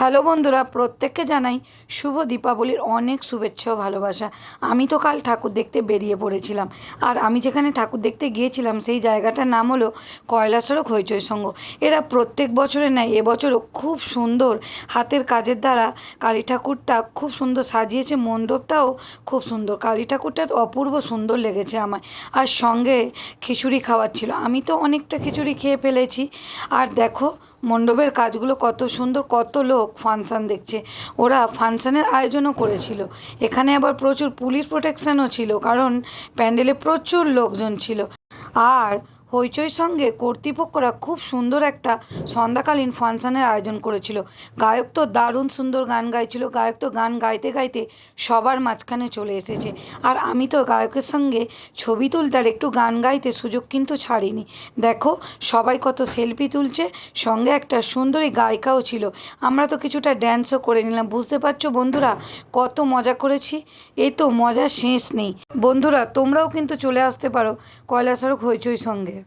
Hello বন্ধুরা, প্রত্যেককে জানাই শুভ দীপাবলির অনেক শুভেচ্ছা ও ভালোবাসা। আমি তো কাল ঠাকুর দেখতে বেরিয়ে পড়েছিলাম। আর আমি যেখানে ঠাকুর দেখতে গিয়েছিলাম, সেই জায়গাটার নাম হলো কয়লাসড়ক হইচই সংঘ। এরা প্রত্যেক বছরে নেয়, এবছরও খুব সুন্দর হাতের কাজের দ্বারা কালী ঠাকুরটা খুব সুন্দর সাজিয়েছে, মণ্ডপটাও খুব সুন্দর। কালী ঠাকুরটা অপূর্ব সুন্দর লেগেছে আমার আর সঙ্গে খিচুড়ি খাওয়াচ্ছিল আমি তো অনেকটা খিচুড়ি খেয়ে ফেলেছি। আর দেখো মণ্ডপের কাজগুলো কত সুন্দর, কত লোক ফাংশান দেখছে। ওরা ফাংশানের আয়োজনও করেছিল। এখানে আবার প্রচুর পুলিশ প্রোটেকশনও ছিল, কারণ প্যান্ডেলে প্রচুর লোকজন ছিল। আর হইচই সঙ্গে কর্তৃপক্ষরা খুব সুন্দর একটা সন্ধ্যাকালীন ফাংশানের আয়োজন করেছিল। গায়ক তো দারুণ সুন্দর গান গাইছিল। গায়ক তো গান গাইতে গাইতে সবার মাঝখানে চলে এসেছে। আর আমি তো গায়কের সঙ্গে ছবি তুলতে আর একটু গান গাইতে সুযোগ কিন্তু ছাড়িনি। দেখো, সবাই কত সেলফি তুলছে, সঙ্গে একটা সুন্দরী গায়িকাও ছিল। আমরা তো কিছুটা ড্যান্সও করে নিলাম। বুঝতে পারছ বন্ধুরা? কত মজা করেছি। এই তো মজার শেষ নেই। বন্ধুরা, তোমরাও কিন্তু চলে আসতে পারো কয়লাসড়ক হইচই সঙ্গে।